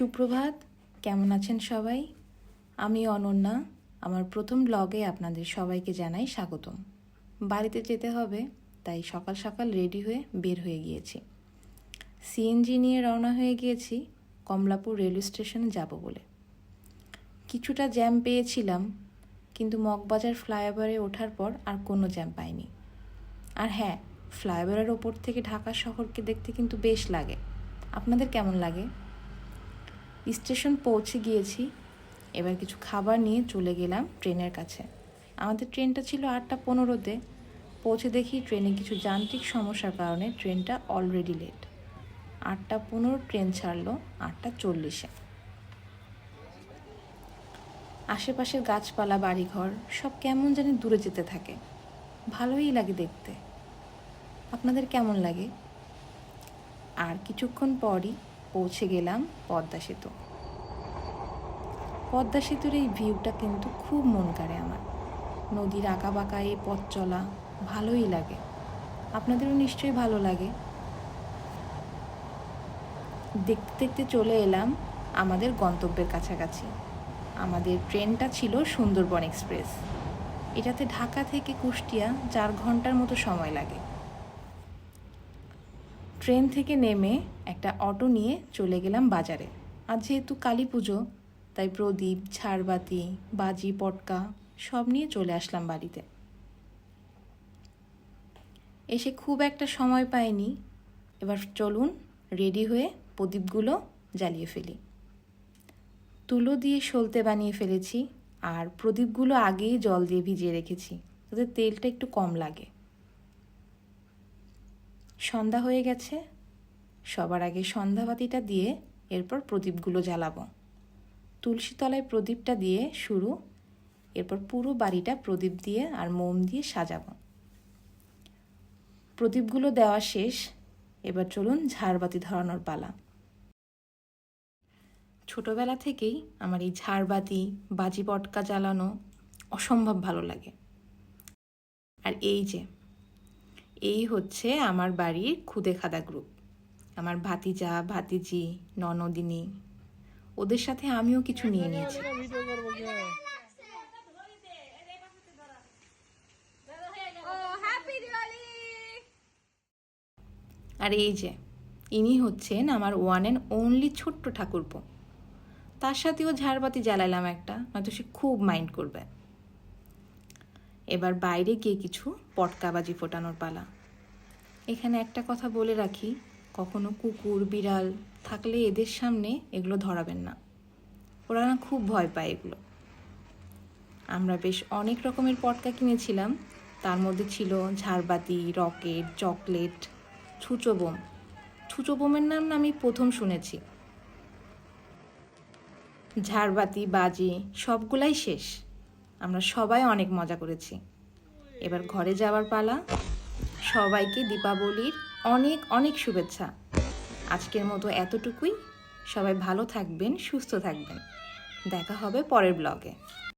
সুপ্রভাত। কেমন আছেন সবাই? আমি অনন্যা। আমার প্রথম ব্লগে আপনাদের সবাইকে জানাই স্বাগতম। বাড়িতে যেতে হবে, তাই সকাল সকাল রেডি হয়ে বের হয়ে গিয়েছি। সিএনজি নিয়ে রওনা হয়ে গিয়েছি, কমলাপুর রেলওয়ে স্টেশনে যাব বলে। কিছুটা জ্যাম পেয়েছিলাম, কিন্তু মগবাজার ফ্লাইওভারে ওঠার পর আর কোনো জ্যাম পাইনি। আর হ্যাঁ ফ্লাইওভারের ওপর থেকে ঢাকা শহরকে দেখতে কিন্তু বেশ লাগে। আপনাদের কেমন লাগে? স্টেশন পৌঁছে গিয়েছি। এবার কিছু খাবার নিয়ে চলে গেলাম ট্রেনের কাছে। আমাদের ট্রেনটা ছিল আটটা পনেরোতে। পৌঁছে দেখি ট্রেনে কিছু যান্ত্রিক সমস্যার কারণে ট্রেনটা অলরেডি লেট আটটা পনেরো ট্রেন ছাড়লো, আটটা চল্লিশে। আশেপাশের গাছপালা, বাড়িঘর, সব কেমন জানি দূরে যেতে থাকে। ভালোই লাগে দেখতে। আপনাদের কেমন লাগে? আর কিছুক্ষণ পরই পৌঁছে গেলাম পদ্মা সেতু। পদ্মা সেতুর এই ভিউটা কিন্তু খুব মন কাড়ে আমার। নদীর আঁকা বাঁকা এই পথ চলা ভালোই লাগে। আপনাদেরও নিশ্চয়ই ভালো লাগে। দেখতে দেখতে চলে এলাম আমাদের গন্তব্যের কাছাকাছি। আমাদের ট্রেনটা ছিল সুন্দরবন এক্সপ্রেস। এটাতে ঢাকা থেকে কুষ্টিয়া চার ঘণ্টার মতো সময় লাগে। ট্রেন থেকে নেমে একটা অটো নিয়ে চলে গেলাম বাজারে। আর যেহেতু কালী পুজো, তাই প্রদীপ ঝাড়বাতি বাজি, পটকা সব নিয়ে চলে আসলাম বাড়িতে। এসে খুব একটা সময় পাইনি। এবার চলুন রেডি হয়ে প্রদীপগুলো জ্বালিয়ে ফেলি। তুলো দিয়ে সলতে বানিয়ে ফেলেছি, আর প্রদীপগুলো আগেই জল দিয়ে ভিজিয়ে রেখেছি, যাতে তেলটা একটু কম লাগে। সন্ধ্যা হয়ে গেছে। সবার আগে সন্ধ্যাবাতিটা দিয়ে এরপর প্রদীপগুলো জ্বালাবো। তুলসী তলায় প্রদীপটা দিয়ে শুরু, এরপর পুরো বাড়িটা প্রদীপ দিয়ে আর মোম দিয়ে সাজাবো। প্রদীপগুলো দেওয়া শেষ, এবার চলুন ঝাড়বাতি ধরানোর পালা। ছোটবেলা থেকেই আমার এই ঝাড়বাতি বাজি পটকা জ্বালানো অসম্ভব ভালো লাগে। আর এই যে এই হচ্ছে আমার বাড়ির খুদে খাদা গ্রুপ আমার ভাতিজা, ভাতিজি, ননদিনী, ওদের সাথে আমিও কিছু নিয়ে নিয়েছি। আর এই যে, ইনি হচ্ছেন আমার ওয়ান অ্যান্ড অনলি ছোট্ট ঠাকুরপো। তার সাথেও ঝাড়বাতি জ্বালালাম একটা, নয়তো সে খুব মাইন্ড করবে। এবার বাইরে গিয়ে কিছু পটকাবাজি ফোটানোর পালা। এখানে একটা কথা বলে রাখি, কখনো কুকুর, বিড়াল থাকলে এদের সামনে এগুলো ধরাবেন না। ওরা না খুব ভয় পায় এগুলো। আমরা বেশ অনেক রকমের পটকা কিনেছিলাম। তার মধ্যে ছিল ঝাড়বাতি, রকেট, চকলেট, ছুঁচো বোম। ছুঁচো বোমের নাম আমি প্রথম শুনেছি। ঝাড়বাতি, বাজি, সবগুলাই শেষ। আমরা সবাই অনেক মজা করেছি। এবার ঘরে যাওয়ার পালা। সবাইকে দীপাবলির অনেক অনেক শুভেচ্ছা। আজকের মতো এতটুকুই। সবাই ভালো থাকবেন, সুস্থ থাকবেন। দেখা হবে পরের ব্লগে।